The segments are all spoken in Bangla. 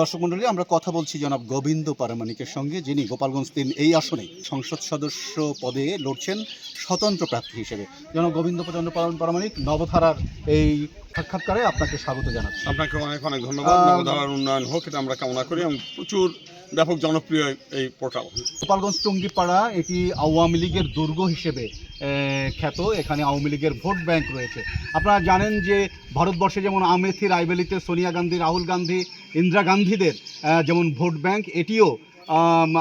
দর্শক মন্ডলী আমরা কথা বলছি জনাব গোবিন্দ পারমানিকের সঙ্গে যিনি গোপালগঞ্জ তিন এই আসনে সংসদ সদস্য পদে লড়ছেন স্বতন্ত্র প্রার্থী হিসেবে। জনাব গোবিন্দ চন্দ্র পারমানিক নবধারার এই সাক্ষাৎকারে আপনাকে স্বাগত জানাচ্ছি। আপনাকে অনেক অনেক ধন্যবাদ। নবধারার উন্নয়ন হোক এটা আমরা কামনা করি এবং প্রচুর ব্যাপক জনপ্রিয় এই পোর্টাল গোপালগঞ্জ টুঙ্গিপাড়া এটি আওয়ামী লীগের দুর্গ হিসেবে খ্যাত। এখানে আওয়ামী লীগের ভোট ব্যাংক রয়েছে। আপনারা জানেন যে ভারতবর্ষে যেমন আমেথি রায়বেলিতে সোনিয়া গান্ধী, রাহুল গান্ধী, ইন্দিরা গান্ধীদের যেমন ভোট ব্যাংক, এটিও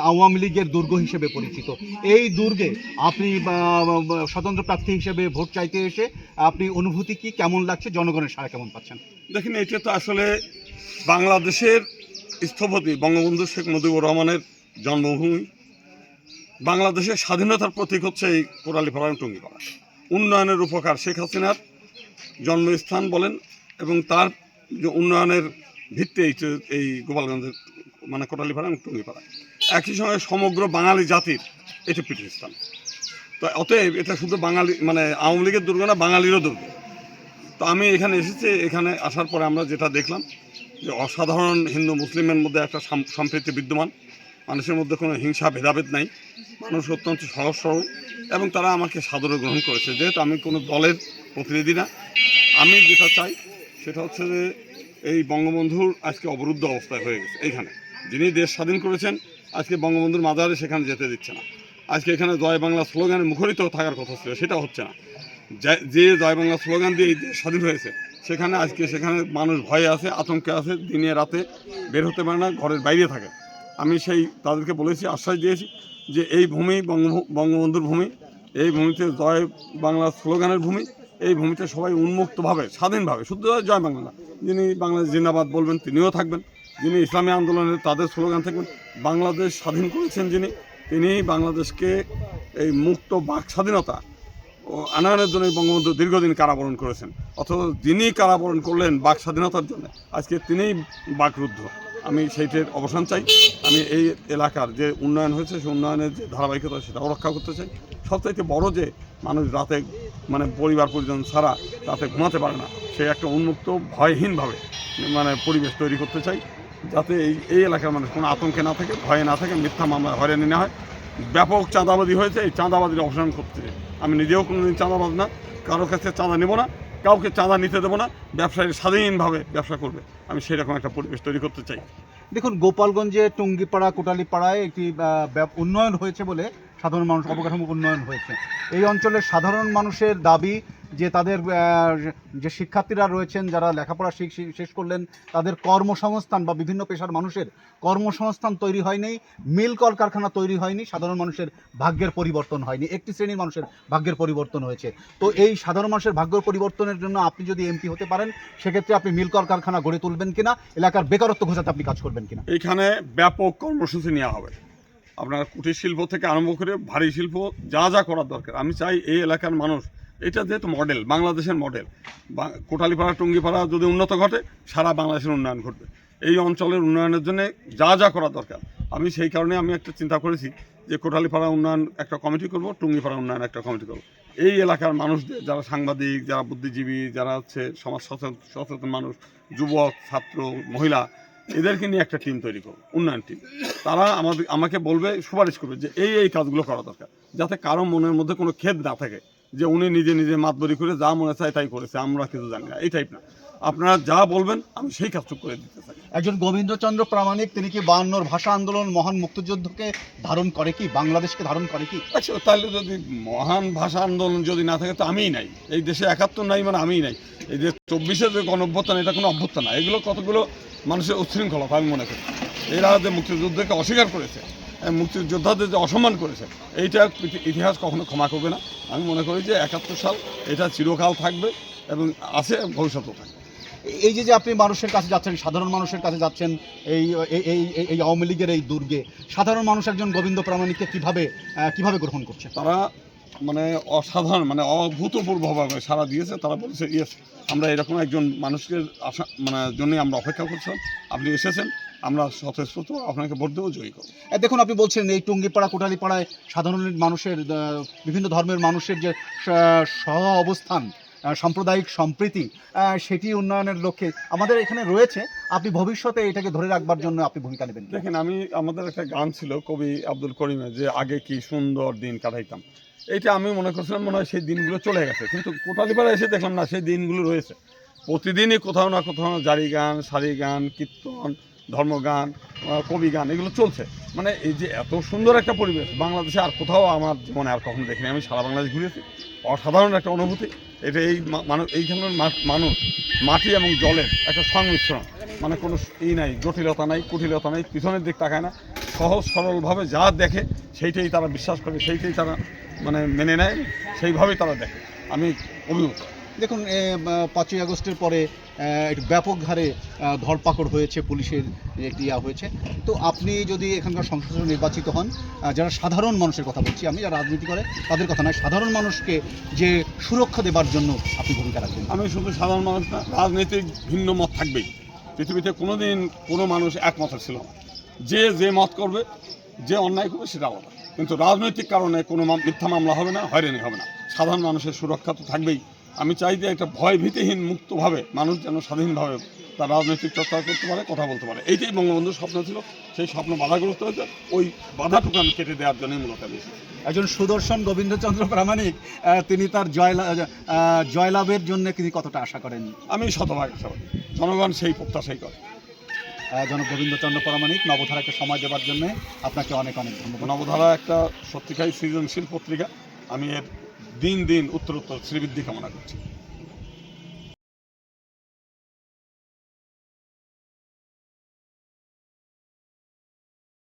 আওয়ামী লীগের দুর্গ হিসেবে পরিচিত। এই দুর্গে আপনি স্বতন্ত্র প্রার্থী হিসেবে ভোট চাইতে এসে আপনি অনুভূতি কি, কেমন লাগছে, জনগণের সাড়া কেমন পাচ্ছেন? দেখেন, এটা তো আসলে বাংলাদেশের স্থপতি বঙ্গবন্ধু শেখ মুজিবুর রহমানের জন্মভূমি। বাংলাদেশের স্বাধীনতার প্রতীক হচ্ছে এই কোরালীপাড়া এবং টুঙ্গিপাড়া। উন্নয়নের উপকার শেখ হাসিনার জন্মস্থান বলেন এবং তার যে উন্নয়নের ভিত্তি এই এই গোপালগঞ্জের মানে কোটালীপাড়া এবং টুঙ্গিপাড়া। একই সঙ্গে সমগ্র বাঙালি জাতির এটি পীঠস্থান। তো অতএব এটা শুধু বাঙালি মানে আওয়ামী লীগের দুর্গ না, বাঙালিরও দুর্গ। তো আমি এখানে এসেছি, এখানে আসার পরে আমরা যেটা দেখলাম যে অসাধারণ হিন্দু মুসলিমের মধ্যে একটা সাম- সম্প্রীতি বিদ্যমান। মানুষের মধ্যে কোনো হিংসা, ভেদাভেদ নাই। মানুষ অত্যন্ত সহজ সরল এবং তারা আমাকে সাদরে গ্রহণ করেছে। যেহেতু আমি কোনো দলের প্রতিনিধি না, আমি যেটা চাই সেটা হচ্ছে যে এই বঙ্গবন্ধুর আজকে অবরুদ্ধ অবস্থায় হয়ে গেছে এইখানে। যিনি দেশ স্বাধীন করেছেন, আজকে বঙ্গবন্ধুর মাজারে সেখানে যেতে দিচ্ছে না। আজকে এখানে জয় বাংলা স্লোগানে মুখরিত থাকার কথা ছিল, সেটা হচ্ছে না। যে- জয় বাংলা স্লোগান দিয়ে এই দেশ স্বাধীন হয়েছে, সেখানে আজকে সেখানে মানুষ ভয়ে আছে, আতঙ্কে আছে, দিনে রাতে বের হতে পারে না, ঘরের বাইরে থাকে। আমি সেই তাদেরকে বলেছি, আশ্বাস দিয়েছি যে এই ভূমি বঙ্গবন্ধুর ভূমি, এই ভূমিতে জয় বাংলা স্লোগানের ভূমি, এই ভূমিতে সবাই উন্মুক্তভাবে, স্বাধীনভাবে, শুধু জয় বাংলা যিনি বাংলাদেশ জিন্দাবাদ বলবেন তিনিও থাকবেন, যিনি ইসলামী আন্দোলনের তাদের স্লোগান থাকবেন, বাংলাদেশ স্বাধীন করেছেন যিনি, তিনি বাংলাদেশকে এই মুক্ত বাক স্বাধীনতা ও আনয়নের জন্য বঙ্গবন্ধু দীর্ঘদিন কারাবরণ করেছেন, অথচ যিনি কারাবরণ করলেন বাক স্বাধীনতার জন্য, আজকে তিনিই বাকরুদ্ধ। আমি সেইটির অবসান চাই। আমি এই এলাকার যে উন্নয়ন হয়েছে, সেই উন্নয়নের যে ধারাবাহিকতা, সেটাও রক্ষা করতে চাই। সবচাইতে বড় যে মানুষ রাতে মানে পরিবার পরিজন ছাড়া রাতে ঘুমাতে পারে না, সে একটা উন্মুক্ত, ভয়হীনভাবে মানে পরিবেশ তৈরি করতে চাই। যাতে এই এই এলাকার মানুষ কোনো আতঙ্কে না থাকে, ভয়ে না থাকে, মিথ্যা মামলা হয়রানি না হয়। ব্যাপক চাঁদাবাদি হয়েছে, এই চাঁদাবাদির অবসান করতে। আমি নিজেও কোনোদিন চাঁদাবাদ না কারোর কাছে চাঁদা নেব না। কাউকে চাঁদা নিতে দেবো না, ব্যবসায়ী স্বাধীনভাবে ব্যবসা করবে। আমি সেরকম একটা পরিবেশ তৈরি করতে চাই। দেখুন, গোপালগঞ্জে টুঙ্গিপাড়া, কোটালিপাড়ায় একটি উন্নয়ন হয়েছে বলে সাধারণ মানুষ অবকাঠামো উন্নয়ন হয়েছে। এই অঞ্চলের সাধারণ মানুষের দাবি যে তাদের যে শিক্ষার্থীরা রয়েছেন, যারা লেখাপড়া শেষ করলেন, তাদের কর্মসংস্থান বা বিভিন্ন পেশার মানুষের কর্মসংস্থান তৈরি হয়নি, মিল কলকারখানা তৈরি হয়নি, সাধারণ মানুষের ভাগ্যের পরিবর্তন হয়নি, একটি শ্রেণির মানুষের ভাগ্যের পরিবর্তন হয়েছে। তো এই সাধারণ মানুষের ভাগ্য পরিবর্তনের জন্য আপনি যদি এমপি হতে পারেন, সেক্ষেত্রে আপনি মিল কলকারখানা গড়ে তুলবেন কিনা, এলাকার বেকারত্ব ঘোষাতে আপনি কাজ করবেন কিনা? এইখানে ব্যাপক কর্মসূচি নেওয়া হবে। আপনার কুটির শিল্প থেকে আরম্ভ করে ভারী শিল্প, যা যা করার দরকার। আমি চাই এই এলাকার মানুষ এটা যেহেতু মডেল বাংলাদেশের মডেল কোটালীপাড়া, টঙ্গিপাড়া যদি উন্নত ঘটে, সারা বাংলাদেশের উন্নয়ন ঘটবে। এই অঞ্চলের উন্নয়নের জন্য যা যা করা দরকার। আমি সেই কারণে আমি একটা চিন্তা করেছি যে কোটালীপাড়া উন্নয়ন একটা কমিটি করব, টুঙ্গিপাড়া উন্নয়ন একটা কমিটি করব। এই এলাকার মানুষদের, যারা সাংবাদিক, যারা বুদ্ধিজীবী, যারা হচ্ছে সমাজ সচেতন মানুষ, যুবক, ছাত্র, মহিলা, এদেরকে নিয়ে একটা টিম তৈরি করব, উন্নয়ন টিম তারা আমাদের, আমাকে বলবে, সুপারিশ করবে যে এই এই কাজগুলো করা দরকার। যাতে কারও মনের মধ্যে কোনো খেদ না থাকে। যে উনি নিজে নিজে মাতবরি করে যা মনে চায় তাই করেছে আমরা কিছু জানি না এই টাইপ না। আপনারা যা বলবেন আমি সেই কাজটুকু করে দিতে চাই। একজন গোবিন্দচন্দ্র প্রামাণিক তিনি কি বায়ান্নর ভাষা আন্দোলন মহান মুক্তিযুদ্ধকে ধারণ করে কি? বাংলাদেশকে ধারণ করে কি? আচ্ছা তাহলে যদি মহান ভাষা আন্দোলন যদি না থাকে তো আমিই নাই। এই দেশে একাত্তর নাই মানে আমিই নাই। এই যে চব্বিশের যে গণ অভ্যুত্থান এটা কোনো অভ্যুত্থান না। এগুলো কতগুলো মানুষের উচ্ছৃঙ্খলতা আমি মনে করি। এরা যে মুক্তিযুদ্ধকে অস্বীকার করেছে মুক্তিযোদ্ধাদের যে অসম্মান করেছে এইটা ইতিহাস কখনো ক্ষমা করবে না। আমি মনে করি যে একাত্তর সাল এটা চিরকাল থাকবে এবং আছে ভবিষ্যতেও থাকবে। এই যে যে আপনি মানুষের কাছে যাচ্ছেন সাধারণ মানুষের কাছে যাচ্ছেন এই এই- এই আওয়ামী লীগের এই দুর্গে সাধারণ মানুষ একজন গোবিন্দ প্রামাণিককে কীভাবে কীভাবে গ্রহণ করছে? তারা মানে অসাধারণ মানে অভূতপূর্বভাবে সারা দিয়েছে। তারা বলেছে ইয়েস আমরা এরকম একজন মানুষকে আশা মানে জন্যই আমরা অপেক্ষা করছিলাম। আপনি এসেছেন আমরা স্বতঃস্ফূর্ত আপনাকে ভোট দেবো জয়ী করব। দেখুন আপনি বলছেন এই টুঙ্গিপাড়া কোটালীপাড়ায় সাধারণ মানুষের বিভিন্ন ধর্মের মানুষের যে সহ অবস্থান সাম্প্রদায়িক সম্প্রীতি সেটি উন্নয়নের লক্ষ্যে আমাদের এখানে রয়েছে। আপনি ভবিষ্যতে এটাকে ধরে রাখবার জন্য আপনি ভূমিকা নেবেন দেখেন আমি আমাদের একটা গান ছিল কবি আব্দুল করিমের যে আগে কি সুন্দর দিন কাটাইতাম। এটা আমি মনে করছিলাম মনে হয় সেই দিনগুলো চলে গেছে। কিন্তু কোটালিপাড়া এসে দেখলাম না সেই দিনগুলো রয়েছে। প্রতিদিনই কোথাও না কোথাও জারি গান সারি গান কীর্তন ধর্মগান আহ, কবি গান এগুলো চলছে। মানে এই যে এত সুন্দর একটা পরিবেশ বাংলাদেশে আর কোথাও আমার জীবনে আর কখনো দেখিনি। আমি সারা বাংলাদেশ ঘুরেছি। অসাধারণ একটা অনুভূতি। এটা এই মানুষ এইখানের মা- মানুষ মাটি এবং জলের একটা সংমিশ্রণ। মানে কোনো ই নাই জটিলতা নাই কুটিলতা নাই পিছনের দিক তাকায় না। সহজ সরলভাবে যা দেখে সেইটাই তারা বিশ্বাস করে সেইটাই তারা মানে মেনে নেয় সেইভাবেই তারা দেখে। আমি অভিভূত। দেখুন পাঁচই আগস্টের পরে একটু ব্যাপক হারে ধরপাকড় হয়েছে, পুলিশের একটি ইয়া হয়েছে। তো আপনি যদি এখানকার সংসদ নির্বাচিত হন যারা সাধারণ মানুষের কথা বলছি আমি, যারা রাজনীতি করে, তাদের কথা নয়, সাধারণ মানুষকে যে সুরক্ষা দেবার জন্য আপনি ভূমিকা রাখবেন আমি শুধু সাধারণ মানুষ না রাজনৈতিক ভিন্ন মত থাকবেই। পৃথিবীতে কোনোদিন কোনো মানুষ একমত ছিল না। যে যে মত করবে, যে অন্যায় করবে, সেটা আলাদা। কিন্তু রাজনৈতিক কারণে কোনো মিথ্যা মামলা হবে না, হয়রানি হবে না। সাধারণ মানুষের সুরক্ষা তো থাকবেই। আমি চাই যে একটা ভয় ভীতিহীন মুক্তভাবে মানুষ যেন স্বাধীনভাবে তার রাজনৈতিক চর্চা করতে পারে কথা বলতে পারে। এইটাই বঙ্গবন্ধুর স্বপ্ন ছিল। সেই স্বপ্ন বাধাগ্রস্ত হয়েছে। ওই বাধাটুকু আমি কেটে দেওয়ার জন্যই মূলত আমি একজন সুদর্শন গোবিন্দচন্দ্র প্রামাণিক তিনি তার জয়লা জয়লাভের জন্য তিনি কতটা আশা করেন? আমি শতভাগ আশাবাদী জনগণ সেই প্রত্যাশাই করে। জনাব গোবিন্দচন্দ্র প্রামাণিক নবধারাকে সময় দেওয়ার জন্য আপনাকে অনেক অনেক ধন্যবাদ। নবধারা একটা সত্যিকারী সৃজনশীল পত্রিকা। আমি এর দিন দিন উত্তর উত্তর শ্রীবৃদ্ধি কামনা করছি।